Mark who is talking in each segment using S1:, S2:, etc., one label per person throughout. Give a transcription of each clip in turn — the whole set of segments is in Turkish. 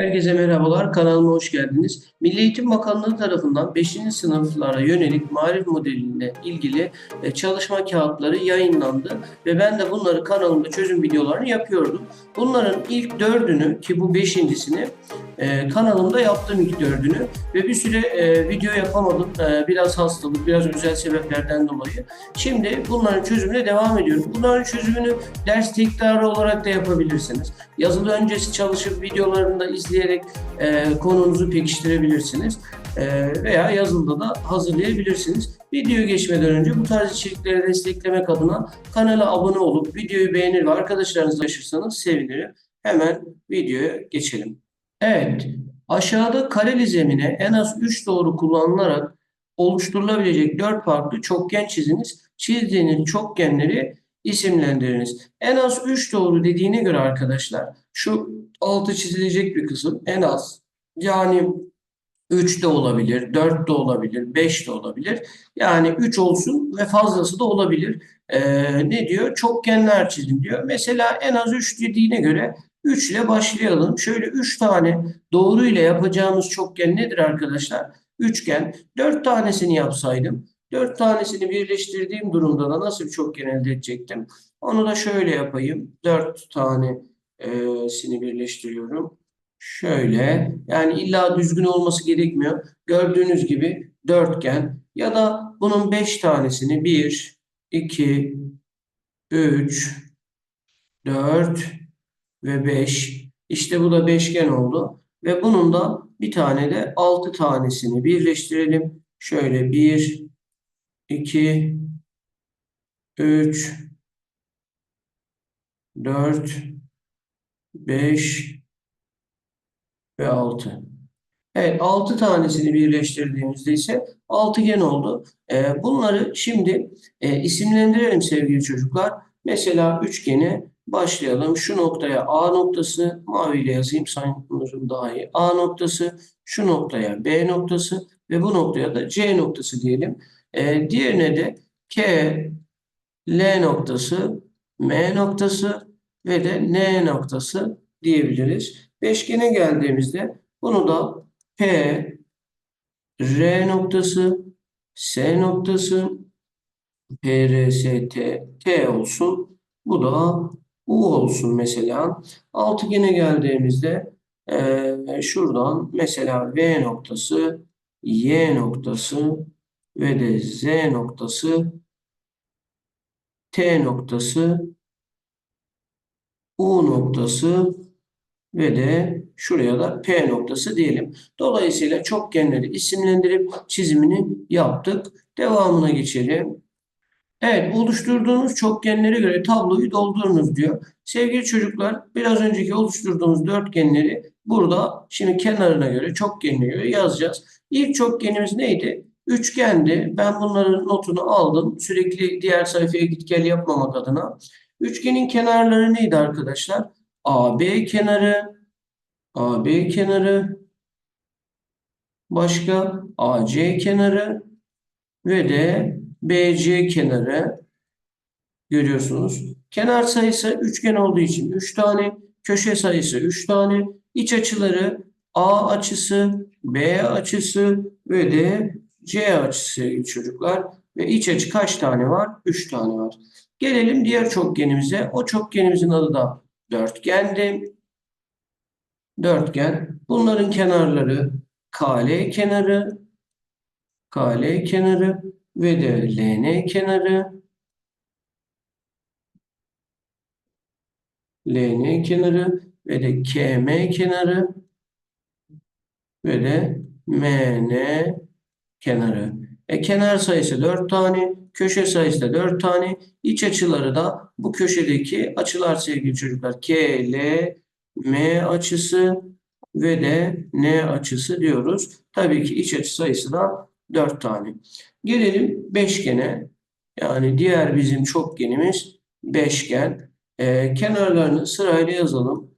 S1: Herkese merhabalar, kanalıma hoş geldiniz. Milli Eğitim Bakanlığı tarafından 5. sınıflara yönelik marif modeliyle ilgili e, çalışma kağıtları yayınlandı ve ben de bunları kanalımda çözüm videolarını yapıyordum. Bunların ilk dördünü ki bu beşincisini e, kanalımda yaptım ilk dördünü ve bir süre e, video yapamadım. E, biraz hastalık, biraz özel sebeplerden dolayı. Şimdi bunların çözümüne devam ediyorum. Bunların çözümünü ders tekrarı olarak da yapabilirsiniz. Yazılı öncesi çalışıp videolarını da izleyerek e, konunuzu pekiştirebilirsiniz. E, veya yazılıda da hazırlayabilirsiniz. Videoya geçmeden önce bu tarz içerikleri desteklemek adına kanala abone olup videoyu beğenir ve arkadaşlarınızla paylaşırsanız sevinirim. Hemen videoya geçelim. Evet, aşağıda kareli zemine en az 3 doğru kullanılarak oluşturulabilecek 4 farklı çokgen çiziniz. Çizdiğiniz çokgenleri isimlendiriniz. En az 3 doğru dediğine göre arkadaşlar şu altı çizilecek bir kısım en az yani 3 de olabilir, 4 de olabilir, 5 de olabilir. Yani 3 olsun ve fazlası da olabilir. Ee, ne diyor? Çokgenler çizin diyor. Mesela en az 3 dediğine göre 3 ile başlayalım. Şöyle 3 tane doğru ile yapacağımız çokgen nedir arkadaşlar? Üçgen. 4 tanesini yapsaydım 4 tanesini birleştirdiğim durumda da nasıl bir çokgen elde edecektim? Onu da şöyle yapayım. 4 tanesini birleştiriyorum. Şöyle yani illa düzgün olması gerekmiyor. Gördüğünüz gibi dörtgen ya da bunun 5 tanesini 1, 2, 3, 4 ve 5. İşte bu da beşgen oldu. Ve bunun da bir tane de 6 tanesini birleştirelim. Şöyle 1, 2, 3, 4, 5 ve 6. Evet 6 tanesini birleştirdiğimizde ise altıgen oldu. Ee, bunları şimdi e, isimlendirelim sevgili çocuklar. Mesela üçgene başlayalım. Şu noktaya A noktası maviyle yazayım sanırım daha iyi. A noktası şu noktaya B noktası ve bu noktaya da C noktası diyelim. Ee, diğerine de K, L noktası, M noktası ve de N noktası diyebiliriz. Beşgene geldiğimizde bunu da P, R noktası, S noktası, P, R, S, T, T olsun. Bu da U olsun mesela. Altıgene geldiğimizde e, şuradan mesela V noktası, Y noktası ve de Z noktası, T noktası, U noktası ve de şuraya da P noktası diyelim. Dolayısıyla çokgenleri isimlendirip çizimini yaptık. Devamına geçelim. Evet, oluşturduğunuz çokgenlere göre tabloyu doldurunuz diyor. Sevgili çocuklar, biraz önceki oluşturduğumuz dörtgenleri burada şimdi kenarına göre çokgenine göre yazacağız. İlk çokgenimiz neydi? Üçgendi. Ben bunların notunu aldım. Sürekli diğer sayfaya git gel yapmamak adına. Üçgenin kenarları neydi arkadaşlar? AB kenarı, AB kenarı, başka AC kenarı ve de BC kenarı görüyorsunuz. Kenar sayısı üçgen olduğu için 3 tane, köşe sayısı 3 tane, iç açıları A açısı, B açısı ve de C açısı çocuklar. Ve iç açı kaç tane var? 3 tane var. Gelelim diğer çokgenimize. O çokgenimizin adı da dörtgendi. Dörtgen. Bunların kenarları KL kenarı, KL kenarı ve de LN kenarı, LN kenarı ve de KM kenarı ve de MN kenarı. E, kenar sayısı 4 tane, köşe sayısı da 4 tane. İç açıları da bu köşedeki açılar sevgili çocuklar. K, L, M açısı ve de N açısı diyoruz. Tabii ki iç açı sayısı da 4 tane. Gelelim beşgene. Yani diğer bizim çokgenimiz beşgen. E, kenarlarını sırayla yazalım.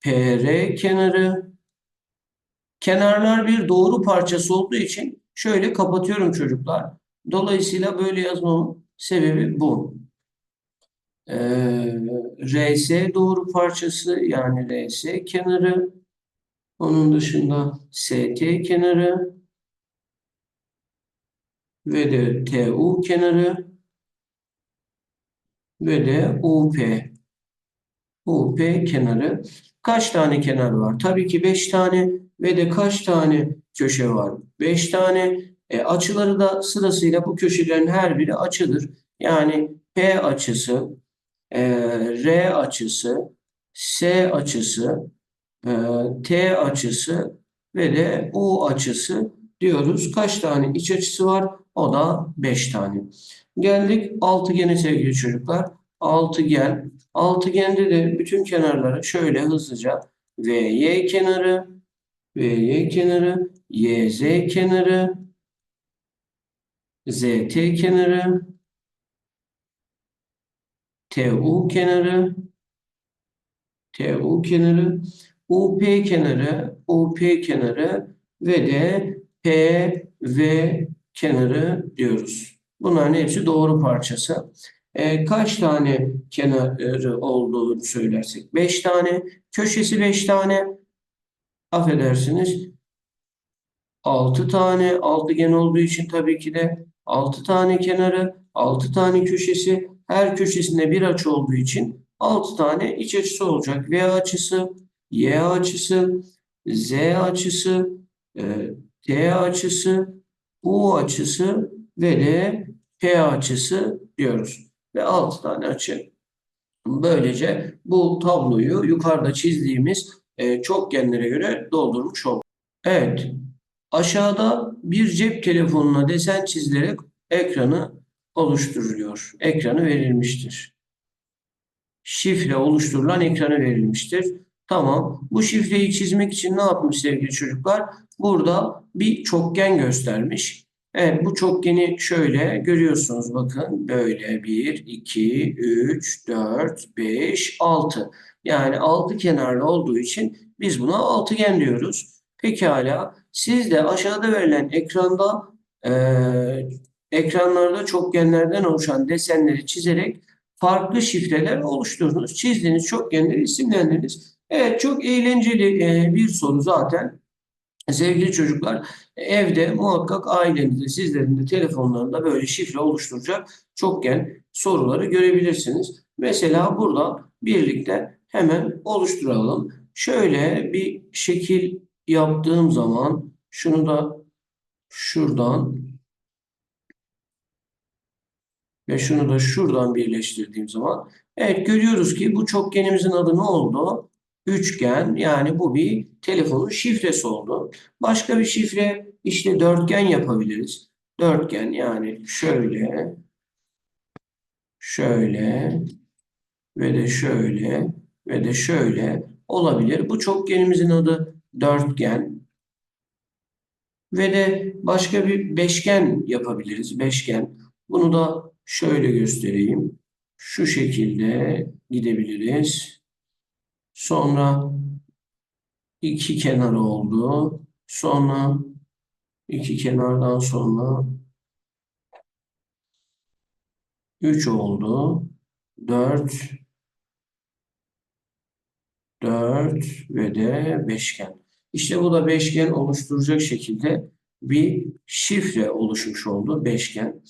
S1: PR kenarı. Kenarlar bir doğru parçası olduğu için şöyle kapatıyorum çocuklar. Dolayısıyla böyle yazmamın sebebi bu. Ee, RS doğru parçası yani RS kenarı Onun dışında ST kenarı ve de TU kenarı ve de UP. UP kenarı. Kaç tane kenar var? Tabii ki 5 tane ve de kaç tane köşe var? 5 tane. E, açıları da sırasıyla bu köşelerin her biri açıdır. Yani P açısı, e, R açısı, S açısı, e, T açısı ve de U açısı diyoruz. Kaç tane iç açısı var? O da 5 tane. Geldik altıgene sevgili çocuklar. Altıgen. Altıgende de bütün kenarları şöyle hızlıca VY kenarı, VY kenarı, YZ kenarı, ZT kenarı, TU kenarı, TU kenarı, UP kenarı, UP kenarı ve de PV kenarı diyoruz. Bunların hepsi doğru parçası. E, kaç tane kenarı olduğunu söylersek? 5 tane. Köşesi 5 tane. Affedersiniz. 6 tane. Altıgen olduğu için tabii ki de 6 tane kenarı, 6 tane köşesi. Her köşesinde bir açı olduğu için 6 tane iç açısı olacak. V açısı, Y açısı, Z açısı, e, T açısı, U açısı ve de P açısı diyoruz. Ve 6 tane açı. Böylece bu tabloyu yukarıda çizdiğimiz e, çokgenlere göre doldurmuş olduk. Evet. Aşağıda bir cep telefonuna desen çizilerek ekranı oluşturuluyor. Ekranı verilmiştir. Şifre oluşturulan ekranı verilmiştir. Tamam. Bu şifreyi çizmek için ne yapmış sevgili çocuklar? Burada bir çokgen göstermiş. Evet bu çokgeni şöyle görüyorsunuz bakın böyle 1, 2, 3, 4, 5, 6. Yani 6 kenarlı olduğu için biz buna altıgen diyoruz. Pekala siz de aşağıda verilen ekranda e, ekranlarda çokgenlerden oluşan desenleri çizerek farklı şifreler oluşturdunuz. Çizdiğiniz çokgenleri isimlendiriniz. Evet çok eğlenceli e, bir soru zaten. Sevgili çocuklar, evde muhakkak ailenizde, sizlerin de telefonlarında böyle şifre oluşturacak çokgen soruları görebilirsiniz. Mesela burada birlikte hemen oluşturalım. Şöyle bir şekil yaptığım zaman şunu da şuradan ve şunu da şuradan birleştirdiğim zaman evet görüyoruz ki bu çokgenimizin adı ne oldu? Üçgen yani bu bir telefonun şifresi oldu. Başka bir şifre işte dörtgen yapabiliriz. Dörtgen yani şöyle şöyle ve de şöyle ve de şöyle olabilir. Bu çokgenimizin adı dörtgen. Ve de başka bir beşgen yapabiliriz. Beşgen. Bunu da şöyle göstereyim. Şu şekilde gidebiliriz. Sonra iki kenar oldu. Sonra iki kenardan sonra üç oldu. Dört 4 ve de beşgen. İşte bu da beşgen oluşturacak şekilde bir şifre oluşmuş oldu. Beşgen.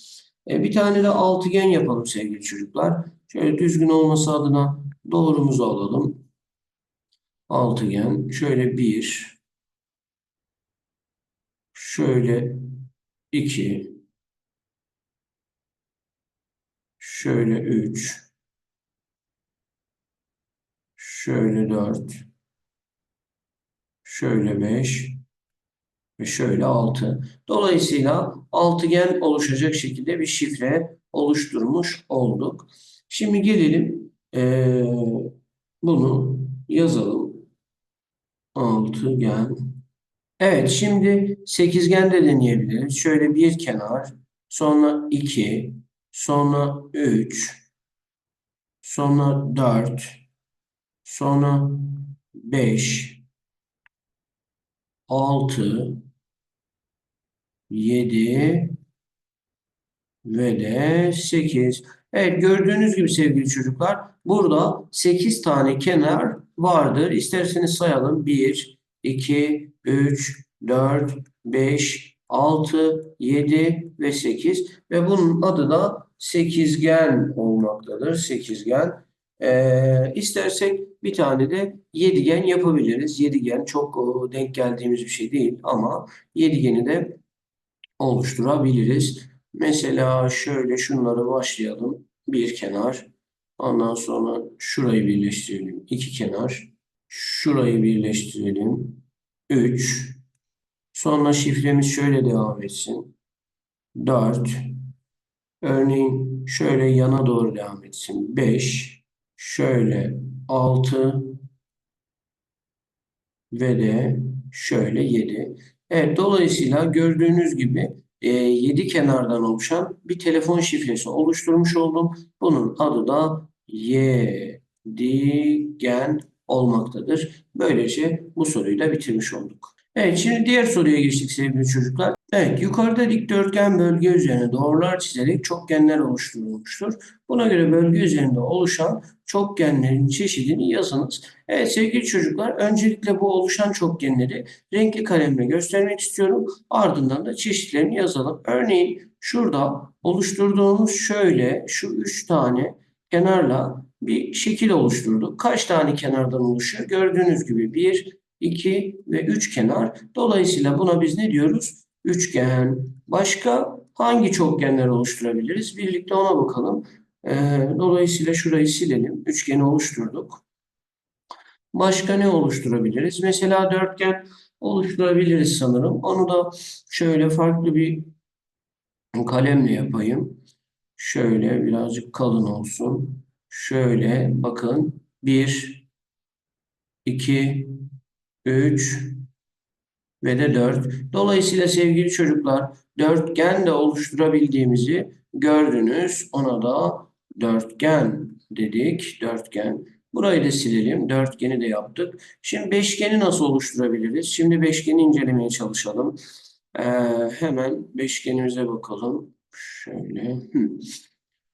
S1: E, bir tane de altıgen yapalım sevgili çocuklar. Şöyle düzgün olması adına doğrumuzu alalım. Altıgen. Şöyle bir. Şöyle iki. Şöyle üç. Şöyle 4. Şöyle 5 ve şöyle 6. Dolayısıyla altıgen oluşacak şekilde bir şifre oluşturmuş olduk. Şimdi gelelim ee, bunu yazalım. Altıgen. Evet şimdi sekizgen de deneyebiliriz. Şöyle bir kenar, sonra 2, sonra 3, sonra 4, Sonra 5, 6, 7 ve de 8. Evet gördüğünüz gibi sevgili çocuklar burada 8 tane kenar vardır. İsterseniz sayalım. 1, 2, 3, 4, 5, 6, 7 ve 8 ve bunun adı da sekizgen olmaktadır. Sekizgen. Ee, istersek bir tane de yedigen yapabiliriz. Yedigen çok denk geldiğimiz bir şey değil ama yedigeni de oluşturabiliriz. Mesela şöyle şunları başlayalım. Bir kenar. Ondan sonra şurayı birleştirelim. İki kenar. Şurayı birleştirelim. Üç. Sonra şifremiz şöyle devam etsin. Dört. Örneğin şöyle yana doğru devam etsin. Beş. Şöyle altı. Ve de şöyle yedi. Evet, dolayısıyla gördüğünüz gibi e, 7 kenardan oluşan bir telefon şifresi oluşturmuş oldum. Bunun adı da yedigen olmaktadır. Böylece bu soruyu da bitirmiş olduk. Evet, şimdi diğer soruya geçtik sevgili çocuklar. Evet, yukarıda dikdörtgen bölge üzerine doğrular çizerek çokgenler oluşturulmuştur. Buna göre bölge üzerinde oluşan çokgenlerin çeşidini yazınız. Evet sevgili çocuklar, öncelikle bu oluşan çokgenleri renkli kalemle göstermek istiyorum. Ardından da çeşitlerini yazalım. Örneğin şurada oluşturduğumuz şöyle şu üç tane kenarla bir şekil oluşturduk. Kaç tane kenardan oluşuyor? Gördüğünüz gibi 1, 2 ve 3 kenar. Dolayısıyla buna biz ne diyoruz? Üçgen. Başka hangi çokgenler oluşturabiliriz? Birlikte ona bakalım. Ee, dolayısıyla şurayı silelim. Üçgeni oluşturduk. Başka ne oluşturabiliriz? Mesela dörtgen oluşturabiliriz sanırım. Onu da şöyle farklı bir kalemle yapayım. Şöyle birazcık kalın olsun. Şöyle bakın. 1, 2, 3 ve de 4. Dolayısıyla sevgili çocuklar dörtgen de oluşturabildiğimizi gördünüz. Ona da dörtgen dedik. Dörtgen. Burayı da silelim. Dörtgeni de yaptık. Şimdi beşgeni nasıl oluşturabiliriz? Şimdi beşgeni incelemeye çalışalım. Ee, hemen beşgenimize bakalım. Şöyle.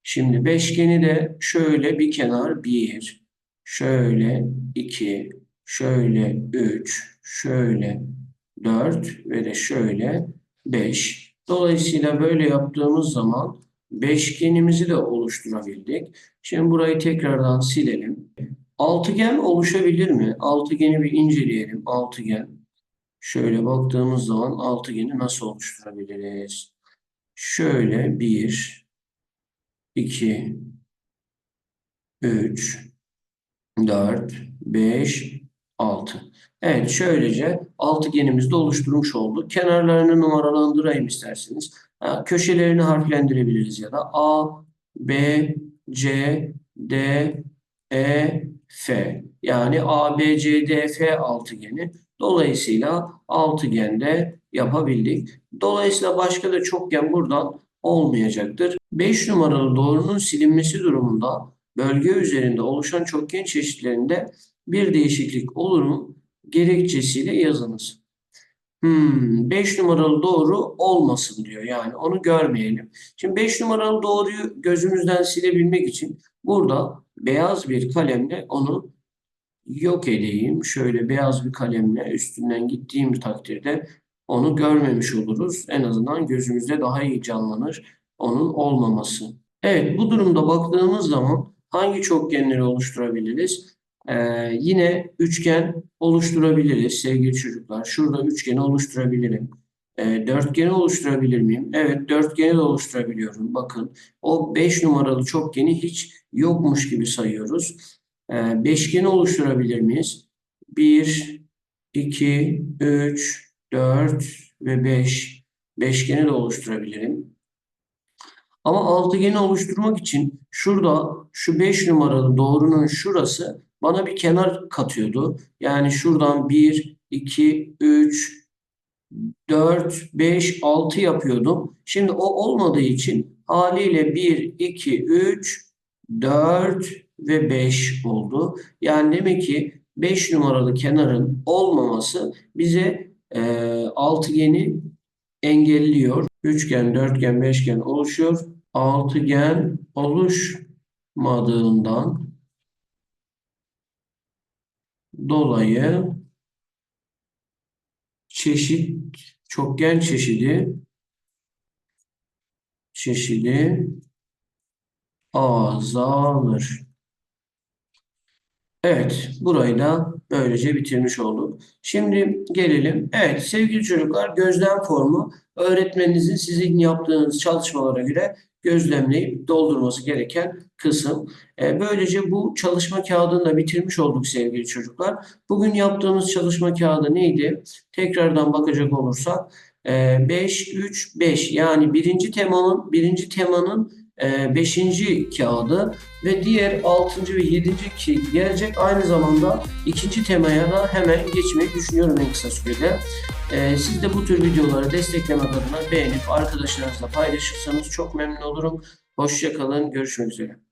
S1: Şimdi beşgeni de şöyle bir kenar 1, şöyle 2, şöyle 3, şöyle 4 ve de şöyle 5. Dolayısıyla böyle yaptığımız zaman beşgenimizi de oluşturabildik. Şimdi burayı tekrardan silelim. Altıgen oluşabilir mi? Altıgeni bir inceleyelim. Altıgen. Şöyle baktığımız zaman altıgeni nasıl oluşturabiliriz? Şöyle 1, 2, 3, 4, 5, 6. Evet şöylece altıgenimizi de oluşturmuş olduk. Kenarlarını numaralandırayım isterseniz. Köşelerini harflendirebiliriz ya da A, B, C, D, E, F. Yani A, B, C, D, F altıgeni. Dolayısıyla altıgende yapabildik. Dolayısıyla başka da çokgen buradan olmayacaktır. 5 numaralı doğrunun silinmesi durumunda bölge üzerinde oluşan çokgen çeşitlerinde bir değişiklik olur mu? Gerekçesiyle yazınız. Hmm, 5 numaralı doğru olmasın diyor. Yani onu görmeyelim. Şimdi 5 numaralı doğruyu gözümüzden silebilmek için burada beyaz bir kalemle onu yok edeyim. Şöyle beyaz bir kalemle üstünden gittiğim takdirde onu görmemiş oluruz. En azından gözümüzde daha iyi canlanır onun olmaması. Evet bu durumda baktığımız zaman hangi çokgenleri oluşturabiliriz? Ee, yine üçgen oluşturabiliriz sevgili çocuklar. Şurada üçgeni oluşturabilirim. Ee, dörtgeni oluşturabilir miyim? Evet dörtgeni de oluşturabiliyorum. Bakın o 5 numaralı çokgeni hiç yokmuş gibi sayıyoruz. Ee, beşgeni oluşturabilir miyiz? 1, 2, 3, 4 ve 5. Beşgeni de oluşturabilirim. Ama altıgeni oluşturmak için şurada şu 5 numaralı doğrunun şurası bana bir kenar katıyordu. Yani şuradan 1, 2, 3, 4, 5, 6 yapıyordum. Şimdi o olmadığı için haliyle 1, 2, 3, 4 ve 5 oldu. Yani demek ki 5 numaralı kenarın olmaması bize e, altıgeni engelliyor. Üçgen, dörtgen, beşgen oluşuyor. Altıgen oluşmadığından dolayı çeşit çokgen çeşidi çeşidi azalır. Evet, burayı da böylece bitirmiş olduk. Şimdi gelelim. Evet, sevgili çocuklar, gözlem formu öğretmeninizin sizin yaptığınız çalışmalara göre gözlemleyip doldurması gereken kısım. E, böylece bu çalışma kağıdını da bitirmiş olduk sevgili çocuklar. Bugün yaptığımız çalışma kağıdı neydi? Tekrardan bakacak olursak e, 5, 3, 5 yani birinci temanın birinci temanın e, beşinci kağıdı ve diğer 6. ve 7. ki gelecek. Aynı zamanda ikinci temaya da hemen geçmeyi düşünüyorum en kısa sürede. Ee, siz de bu tür videoları desteklemek adına beğenip arkadaşlarınızla paylaşırsanız çok memnun olurum. Hoşça kalın, görüşmek üzere.